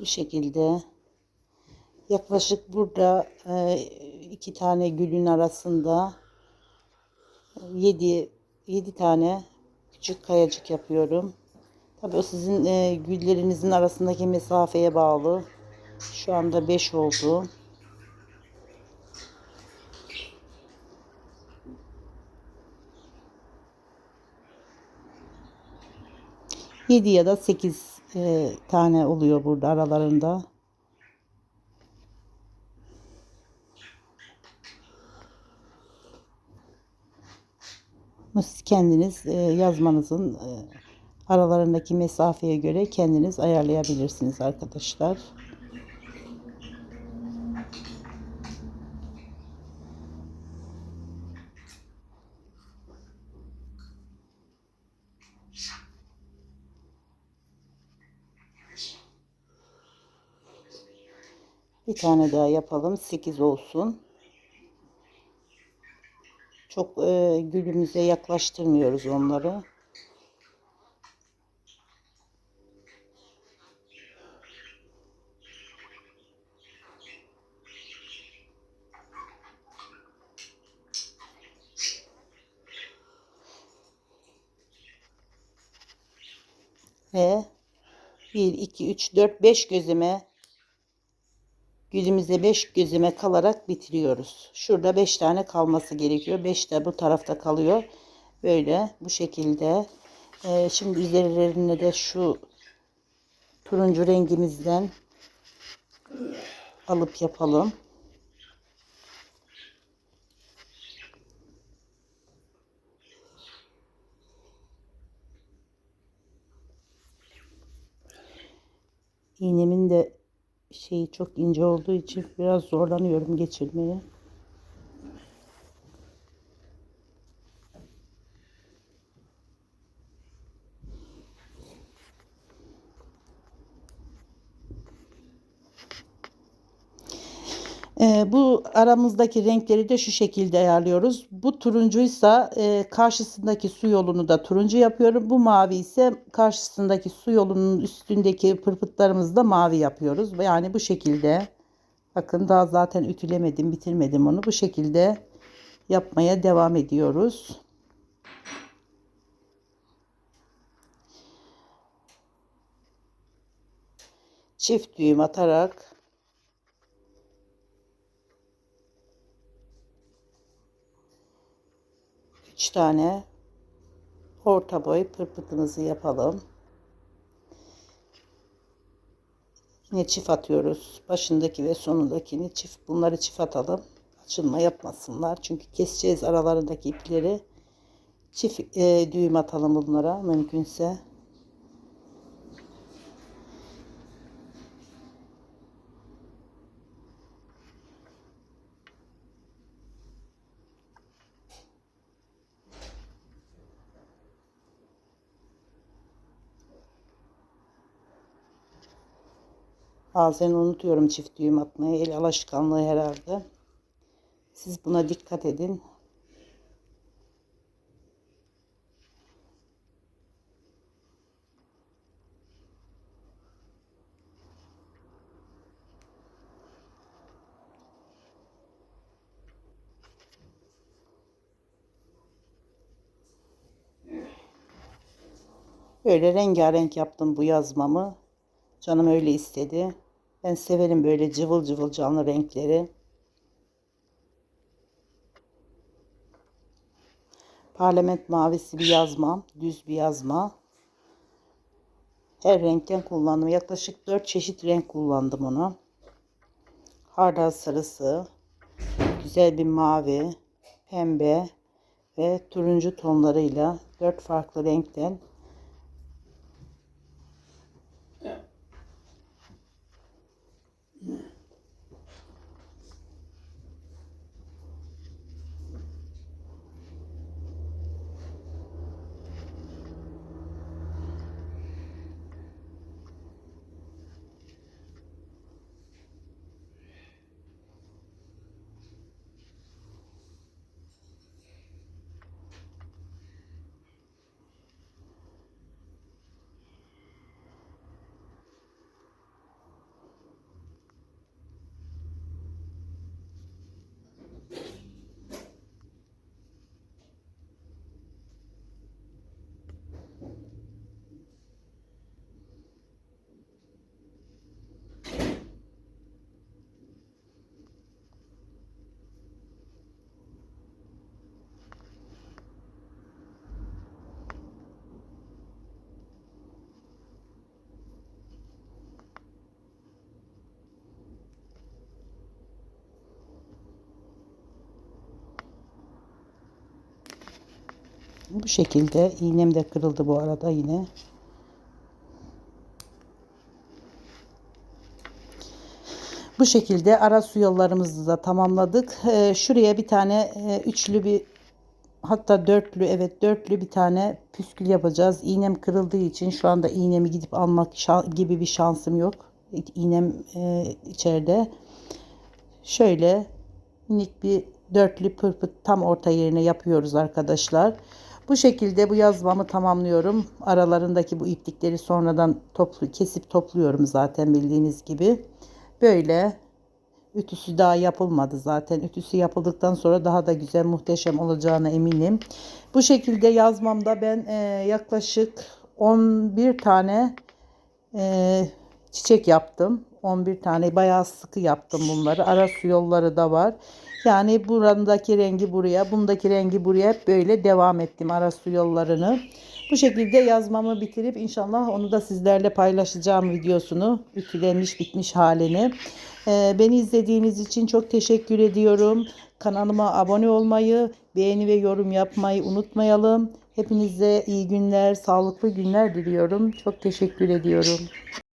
Bu şekilde. Yaklaşık burada e, iki tane gülün arasında yedi, yedi tane küçük kayacık yapıyorum. Tabii o sizin e, güllerinizin arasındaki mesafeye bağlı. Şu anda 5 oldu. Yedi ya da sekiz e, tane oluyor burada aralarında. Siz kendiniz e, yazmanızın e, aralarındaki mesafeye göre kendiniz ayarlayabilirsiniz arkadaşlar. Bir tane daha yapalım. 8 olsun. Çok e, gülümüze yaklaştırmıyoruz onları. Ve 1, 2, 3, 4, 5 gözüme gülümüze 5 gözüme kalarak bitiriyoruz. Şurada 5 tane kalması gerekiyor. 5 de bu tarafta kalıyor. Böyle bu şekilde. Ee, şimdi üzerlerine de şu turuncu rengimizden alıp yapalım. İğnemin de şeyi çok ince olduğu için biraz zorlanıyorum geçirmeye. Ee, bu aramızdaki renkleri de şu şekilde ayarlıyoruz. Bu turuncuysa e, karşısındaki su yolunu da turuncu yapıyorum. Bu mavi ise karşısındaki su yolunun üstündeki pırpıtlarımızı da mavi yapıyoruz. Yani bu şekilde bakın daha zaten ütülemedim bitirmedim onu. Bu şekilde yapmaya devam ediyoruz. Çift düğüm atarak 3 tane orta boy pırpıtımızı yapalım. Yine çift atıyoruz. Başındaki ve sonundakini çift bunları çift atalım. Açılma yapmasınlar. Çünkü keseceğiz aralarındaki ipleri. Çift e, düğüm atalım bunlara mümkünse. Bazen unutuyorum çift düğüm atmayı. El alışkanlığı herhalde. Siz buna dikkat edin. Böyle rengarenk yaptım bu yazmamı. Canım öyle istedi. Ben severim böyle cıvıl cıvıl canlı renkleri. Parlament mavisi bir yazma. Düz bir yazma. Her renkten kullandım. Yaklaşık 4 çeşit renk kullandım onu. Hardal sarısı. Güzel bir mavi. Pembe. Ve turuncu tonlarıyla 4 farklı renkten Bu şekilde iğnem de kırıldı bu arada yine. Bu şekilde ara su yollarımızı da tamamladık. Ee, şuraya bir tane e, üçlü bir hatta dörtlü evet dörtlü bir tane püskül yapacağız. İğnem kırıldığı için şu anda iğnemi gidip almak gibi bir şansım yok. İğnem e, içeride. Şöyle minik bir dörtlü pırpıt tam orta yerine yapıyoruz arkadaşlar. Bu şekilde bu yazmamı tamamlıyorum. Aralarındaki bu iplikleri sonradan toplu kesip topluyorum zaten bildiğiniz gibi. Böyle ütüsü daha yapılmadı zaten. Ütüsü yapıldıktan sonra daha da güzel muhteşem olacağına eminim. Bu şekilde yazmamda ben e, yaklaşık 11 tane e, çiçek yaptım. 11 tane bayağı sıkı yaptım bunları. Ara su yolları da var. Yani burandaki rengi buraya, bundaki rengi buraya hep böyle devam ettim ara su yollarını. Bu şekilde yazmamı bitirip inşallah onu da sizlerle paylaşacağım videosunu. Ütülenmiş bitmiş halini. Ee, beni izlediğiniz için çok teşekkür ediyorum. Kanalıma abone olmayı, beğeni ve yorum yapmayı unutmayalım. Hepinize iyi günler, sağlıklı günler diliyorum. Çok teşekkür ediyorum.